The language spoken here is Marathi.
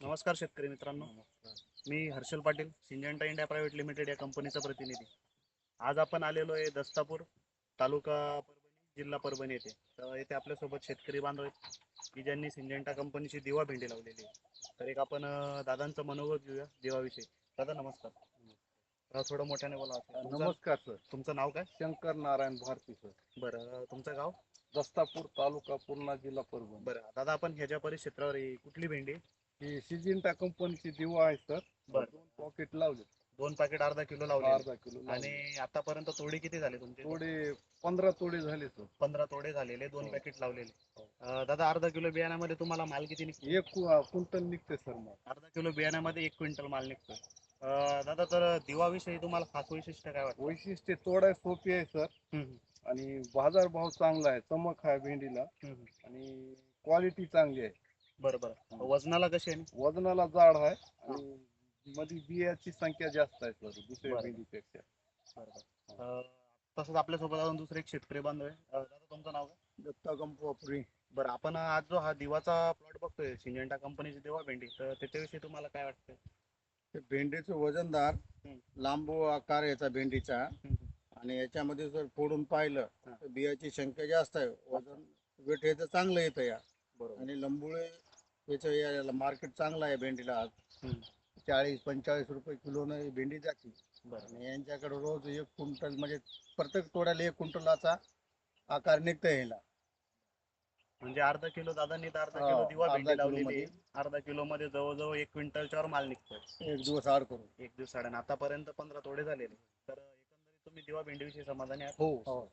नमस्कार शेतकरी मित्रांनो. मी Harshal Patil Syngenta India private limited या कंपनीचा प्रतिनिधी. आज आपण आलेलो आहे दस्तापूर तालुका परभणी जिल्हा परभणी येथे. तर येथे आपल्यासोबत शेतकरी बांधव आहेत की ज्यांनी सिंजंटा कंपनीची दिवा भेंडी लावलेली आहे. तर एक आपण दादांचं मनोगत घेऊया दिवाविषयी. दादा नमस्कार. अं, थोडं मोठ्याने बोला. तुमचं- नमस्कार सर. तुमचं नाव काय? शंकर नारायण भारती सर. बरं तुमचं गाव? दस्तापूर तालुका पूर्णा जिल्हा परभणी. बरं दादा आपण ह्याच्या परिक्षेत्रावर आहे. कुठली भेंडी आहे? ही सिजिंटा कंपनीची दिवा आहे सर बरं. दोन पॉकेट लावले. दोन पॅकेट अर्धा किलो लावले. अर्धा किलो आणि लावले. आतापर्यंत तोडे किती झाले तुमचे? तोडे पंधरा तोडे झाले सर. पंधरा तोडे झालेले दोन हो. पॅकेट लावलेले. हो. अं, दादा अर्धा किलो बियाण्यामध्ये तुम्हाला माल किती निघतो एक कु- क्विंटल निघते सर मग अर्धा किलो बियाण्यामध्ये एक क्विंटल माल निघतो अं, दादा तर दिवाविषयी तुम्हाला खास वैशिष्ट्य काय वाटतं? वैशिष्ट्य तोडाय सोपी आहे सर. हम्म, आणि बाजार भाव चांगला आहे चमक आहे भेंडीला. हम्म. आणि क्वालिटी चांगली आहे. बरं बरं. वजनाला कशी आहे? वजनाला जाड आहे आणि मध्ये बियाची संख्या जास्त आहे सर दुसऱ्या बरं. भेंडीपेक्षा बरं तसंच आपल्यासोबत अजून दुसरे एक शेतकरी बांधव आहे. अं, दादा तुमचं नाव काय? दत्ता कंपोपुरी बरं आपण आज जो हा दिवाचा प्लॉट बघतोय सिंजेंटा कंपनीची दिवा भेंडी तर त्याच्याविषयी तुम्हाला काय वाटतं ते भेंडीचं वजनदार हम्म. लांबो आकार याचा भेंडीचा. हम्म. आणि याच्यामध्ये जर फोडून पाहिलं हा. तर बियाची संख्या जास्त आहे. वजन वेट याचं चांगलं येतं या. बरोबर. आणि लंबुळे याचं याला मार्केट चांगलं आहे भेंडीला आज. चाळीस पंचेचाळीस रुपये किलोनं ही भेंडी जाते. बरं. आणि यांच्याकडे रोज एक क्विंटल म्हणजे प्रत्येक तोड्याला एक क्विंटलाचा आकार निघतं याला. म्हणजे अर्धा किलो दादांनी तर अर्धा हा, किलो दिवा अर्धा भेंडी लावलेली किलोमध्ये. अर्धा किलो मध्ये जवळजवळ एक क्विंटलच्या वर माल निघतोय. एक दिवस आड करून. एक दिवसाने आतापर्यंत पंधरा तोडे झालेले तर एकंदरीत तुम्ही दिवा भेंडीविषयी समाधानी आहात? हो.